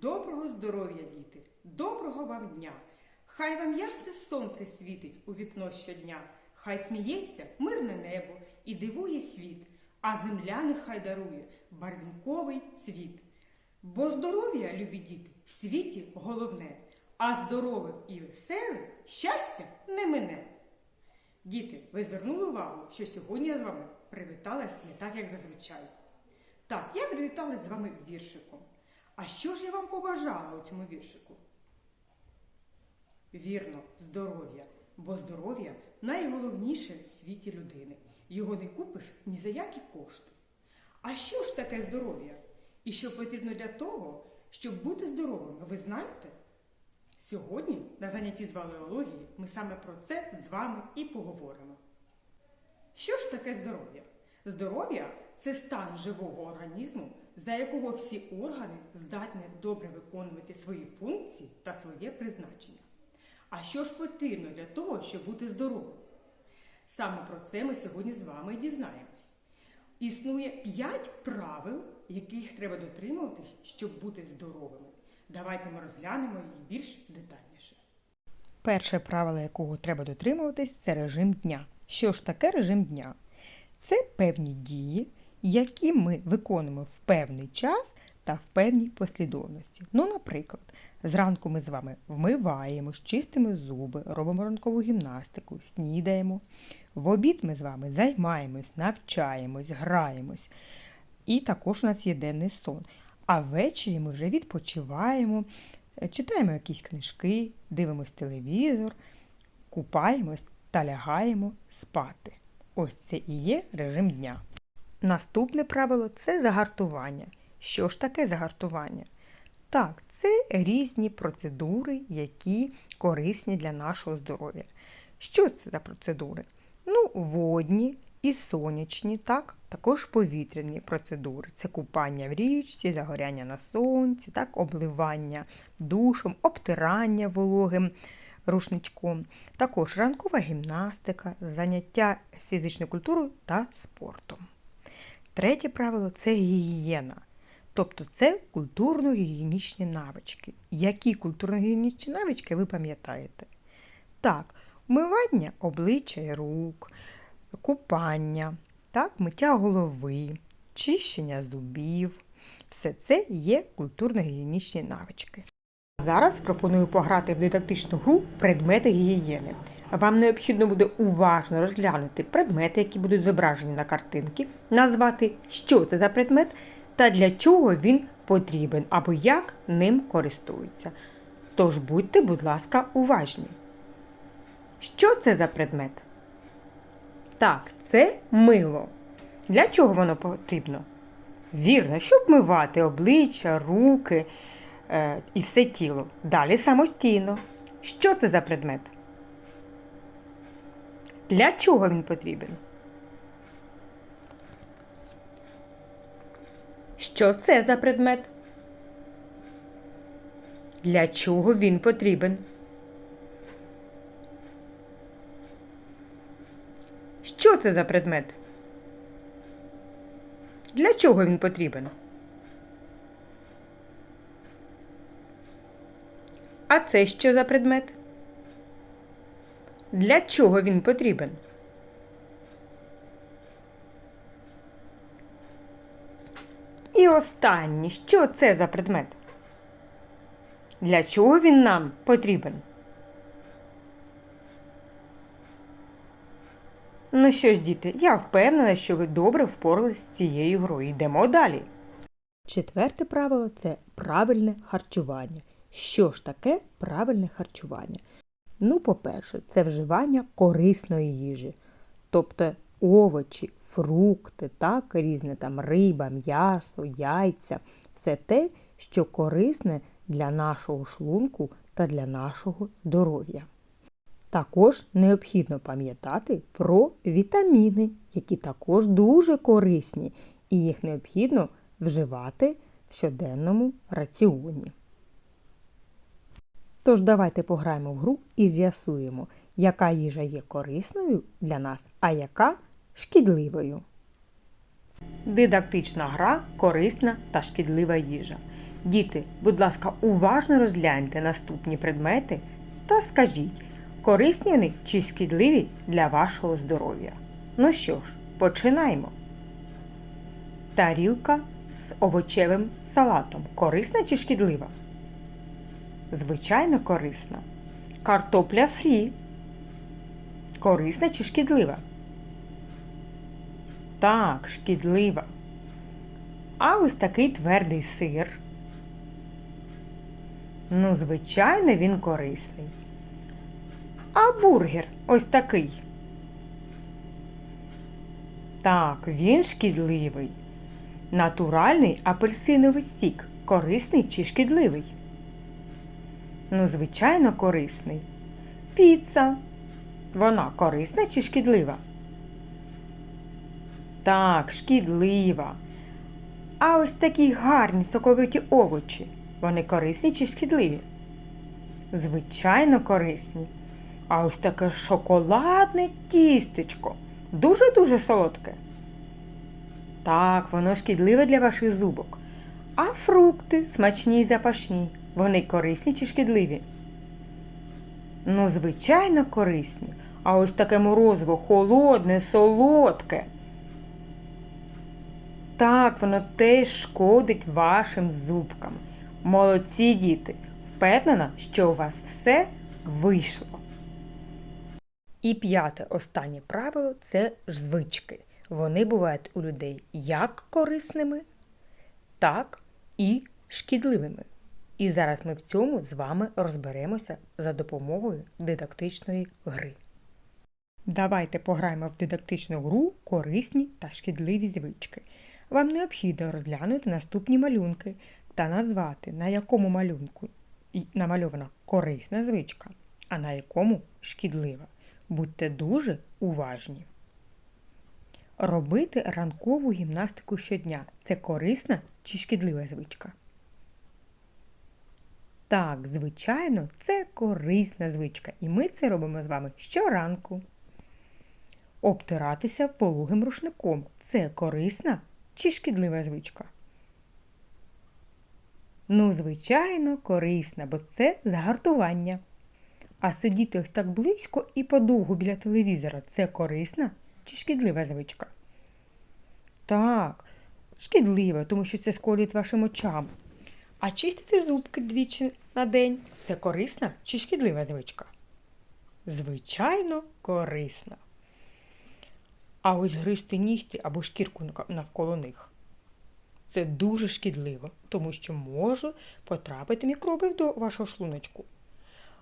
Доброго здоров'я, діти! Доброго вам дня! Хай вам ясне сонце світить у вікно щодня, хай сміється мирне небо і дивує світ, а земля нехай дарує барвінковий цвіт. Бо здоров'я, любі діти, в світі головне, а здоровим і веселим щастя не мине. Діти, ви звернули увагу, що сьогодні я з вами привіталась не так, як зазвичай. Так, я привіталась з вами віршиком. А що ж я вам побажала у цьому віршику? Вірно, здоров'я, бо здоров'я найголовніше в світі людини. Його не купиш ні за які кошти. А що ж таке здоров'я? І що потрібно для того, щоб бути здоровим, ви знаєте? Сьогодні на занятті з валеології ми саме про це з вами і поговоримо. Що ж таке здоров'я? Здоров'я це стан живого організму, за якого всі органи здатні добре виконувати свої функції та своє призначення. А що ж потрібно для того, щоб бути здоровим? Саме про це ми сьогодні з вами дізнаємось. Існує 5 правил, яких треба дотримуватись, щоб бути здоровими. Давайте ми розглянемо їх більш детальніше. Перше правило, якого треба дотримуватись, це режим дня. Що ж таке режим дня? Це певні дії, які ми виконуємо в певний час та в певній послідовності. Ну, наприклад, зранку ми з вами вмиваємось, чистимо зуби, робимо ранкову гімнастику, снідаємо. В обід ми з вами займаємось, навчаємось, граємось. І також у нас є денний сон. А ввечері ми вже відпочиваємо, е, читаємо якісь книжки, дивимось телевізор, купаємось та лягаємо спати. Ось це і є режим дня. Наступне правило це загартування. Що ж таке загартування? Так, це різні процедури, які корисні для нашого здоров'я. Що це за процедури? Ну, водні і сонячні, так, також повітряні процедури. Це купання в річці, загоряння на сонці, так, обливання душем, обтирання вологим рушничком. Також ранкова гімнастика, заняття фізичною культурою та спортом. Третє правило це гігієна. Тобто це культурно-гігієнічні навички. Які культурно-гігієнічні навички ви пам'ятаєте? Так, вмивання обличчя і рук, купання, так, миття голови, чищення зубів. Все це є культурно-гігієнічні навички. Зараз пропоную пограти в дидактичну гру предмети гігієни. Вам необхідно буде уважно розглянути предмети, які будуть зображені на картинці, назвати, що це за предмет та для чого він потрібен або як ним користуються. Тож будьте, будь ласка, уважні. Що це за предмет? Так, це мило. Для чого воно потрібно? Вірно, щоб мивати обличчя, руки е, і все тіло. Далі самостійно. Що це за предмет? Для чого він потрібен? Що це за предмет? Для чого він потрібен? Що це за предмет? Для чого він потрібен? А це що за предмет? Для чого він потрібен? І останнє, що це за предмет? Для чого він нам потрібен? Ну що ж, діти, я впевнена, що ви добре впоралися з цією грою. Йдемо далі. Четверте правило це правильне харчування. Що ж таке правильне харчування? Ну, по-перше, це вживання корисної їжі, тобто овочі, фрукти, так, різне там риба, м'ясо, яйця все те, що корисне для нашого шлунку та для нашого здоров'я. Також необхідно пам'ятати про вітаміни, які також дуже корисні, і їх необхідно вживати в щоденному раціоні. Тож давайте пограємо в гру і з'ясуємо, яка їжа є корисною для нас, а яка шкідливою. Дидактична гра корисна та шкідлива їжа. Діти, будь ласка, уважно розгляньте наступні предмети та скажіть, корисні вони чи шкідливі для вашого здоров'я. Ну що ж, починаємо. Тарілка з овочевим салатом корисна чи шкідлива? Звичайно, корисна. Картопля фрі. Корисна чи шкідлива? Так, шкідлива. А ось такий твердий сир. Ну, звичайно, він корисний. А бургер ось такий. Так, він шкідливий. Натуральний апельсиновий сік. Корисний чи шкідливий? Ну, звичайно, корисний. Піца. Вона корисна чи шкідлива? Так, шкідлива. А ось такі гарні соковиті овочі. Вони корисні чи шкідливі? Звичайно, корисні. А ось таке шоколадне тістечко. Дуже-дуже солодке. Так, воно шкідливе для ваших зубок. А фрукти смачні й запашні. Вони корисні чи шкідливі? Ну, звичайно, корисні. А ось таке морозиво холодне, солодке. Так, воно теж шкодить вашим зубкам. Молодці діти! Впевнена, що у вас все вийшло. І п'яте останнє правило це звички. Вони бувають у людей як корисними, так і шкідливими. І зараз ми в цьому з вами розберемося за допомогою дидактичної гри. Давайте пограємо в дидактичну гру корисні та шкідливі звички. Вам необхідно розглянути наступні малюнки та назвати, на якому малюнку намальована корисна звичка, а на якому шкідлива. Будьте дуже уважні. Робити ранкову гімнастику щодня це корисна чи шкідлива звичка? Так, звичайно, це корисна звичка, і ми це робимо з вами щоранку. Обтиратися вологим рушником це корисна чи шкідлива звичка? Ну, звичайно, корисна, бо це загартування. А сидіти ось так близько і подовго біля телевізора це корисна чи шкідлива звичка? Так, шкідлива, тому що це шкодить вашим очам. А чистити зубки двічі на день це корисна чи шкідлива звичка? Звичайно, корисна. А ось гризти нігті або шкірку навколо них. Це дуже шкідливо, тому що може потрапити мікроби до вашого шлуночку.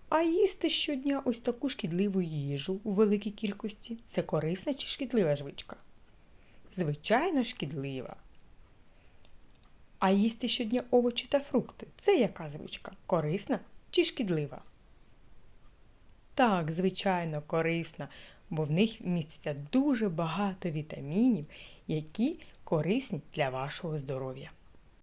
А їсти щодня ось таку шкідливу їжу у великій кількості це корисна чи шкідлива звичка? Звичайно, шкідлива. А їсти щодня овочі та фрукти це яка звичка? Корисна чи шкідлива? Так, звичайно, корисна, бо в них міститься дуже багато вітамінів, які корисні для вашого здоров'я.